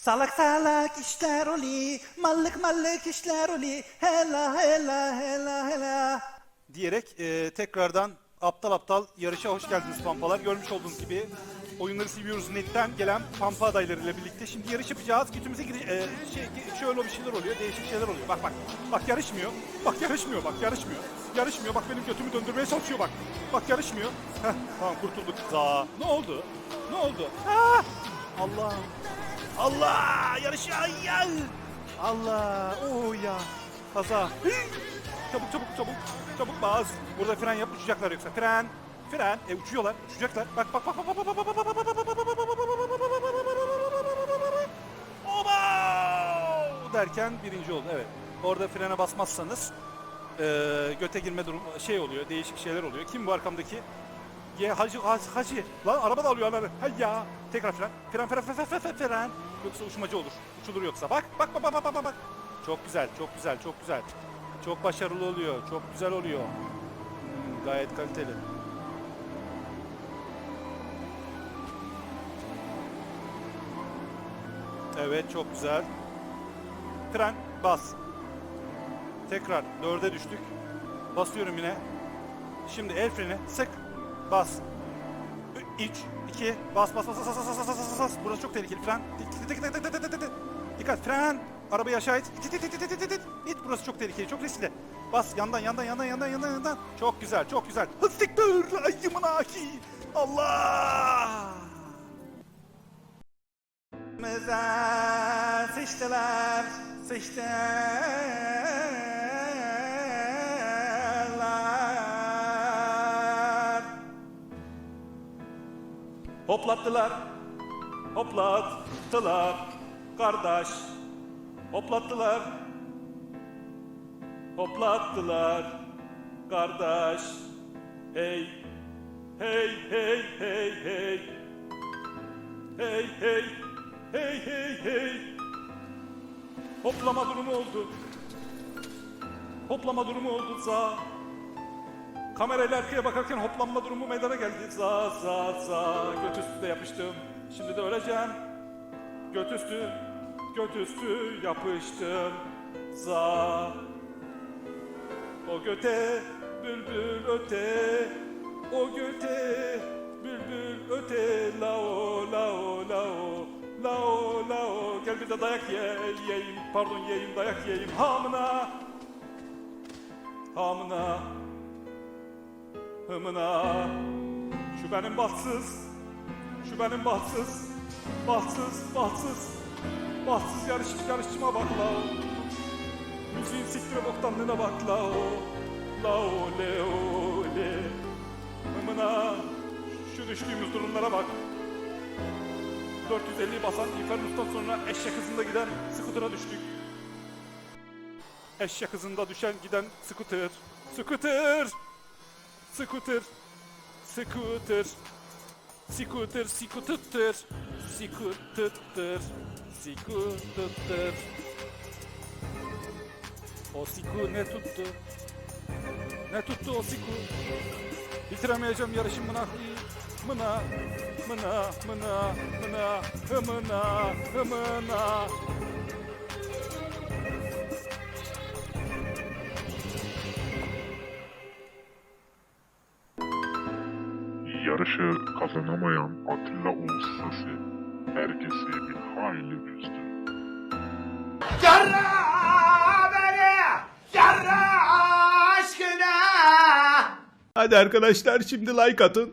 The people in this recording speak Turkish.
Salak salak işler oli, mallık mallık işler oli, hela hela hela hela. Diyerek e, tekrardan aptal aptal yarışa hoş geldiniz pampalar. Görmüş olduğunuz gibi oyunları seviyoruz netten gelen pampa adaylarıyla birlikte. Şimdi yarış yapacağız. Götümüze gire, e, şey, şöyle bir şeyler oluyor, değişik şeyler oluyor. Bak bak, bak yarışmıyor. Bak yarışmıyor, bak yarışmıyor. Yarışmıyor, bak benim götümü döndürmeye çalışıyor bak. Bak yarışmıyor. Heh, tamam kurtulduk. Za. Ne oldu? Ne oldu? Ha! Allah. Allah! Yarışa ya! Allah! Oo ya! Kaza! Çabuk çabuk çabuk! Çabuk bas! Burada fren yap uçacaklar yoksa. Fren! Fren! E uçuyorlar, uçacaklar. Bak bak bak bak bak bak bak bak bak bak bak bak bak Oba! derken birinci oldu. Evet. Orada frene basmazsanız eee göte girme durum şey oluyor. Değişik şeyler oluyor. Kim bu arkamdaki? Ye hacı hacı hacı. Lan araba da alıyor ananı. Hay ya. Tekrar fren. Fren fren fren fren fren fren. Yoksa uçmacı olur. Uçulur yoksa. Bak bak bak bak bak bak. Çok güzel çok güzel çok güzel. Çok başarılı oluyor. Çok güzel oluyor. Hmm, gayet kaliteli. Evet çok güzel. Fren bas. Tekrar dörde düştük. Basıyorum yine. Şimdi el freni sık. Bas. 3, 2, bas bas bas bas bas bas bas bas. Burası çok tehlikeli. Fren. Dik, dik, dik, dik, dik, dik, dik, dik. Dikkat fren. Arabayı aşağı it. İt, it, it, it, it, it, it. Burası çok tehlikeli. Çok riskli. Bas yandan yandan yandan yandan yandan yandan. Çok güzel çok güzel. Hızlıktır. Ayımın aki. Allah. Meze sıçtılar. Sıçtılar. Hoplattılar. Hoplattılar. Kardeş. Hoplattılar. Hoplattılar. Kardeş. Hey. Hey hey hey hey. Hey hey. Hey hey hey. Hoplama durumu oldu. Hoplama durumu oldu za. Kamerayla arkaya bakarken hoplanma durumu meydana geldi. Za za za. Göt üstü de yapıştım. Şimdi de öleceğim. Göt üstü. Göt üstü yapıştım. Za. O göte bülbül öte. O göte bülbül öte. Lao lao lao. Lao lao. Gel bir de dayak ye, yiyeyim. Pardon yiyeyim dayak yiyeyim. Hamına. Hamına. Hımına. Şu benim bahtsız. Şu benim bahtsız. Bahtsız, bahtsız. Bahtsız yarış, yarışçıma bak la o. Müziğin siktire boktanlığına bak la o. La o le o le. Hımına. Şu düştüğümüz durumlara bak. 450 basan Infernus'tan sonra eşek hızında giden skutura düştük. Eşek hızında düşen giden skuter. Skuter! Skuter. Skuter. Skuter, skuter. Skuter. Skuter. O siku ne tuttu? Ne tuttu o siku? Bitiremeyeceğim yarışın mına. Mına. Mına. Mına. Mına. Hımına. Hımına. Yarışı kazanamayan Atilla Oğuz sesi herkesi bir hayli üzdü. Yarra beni, yarra aşkına. Hadi arkadaşlar şimdi like atın.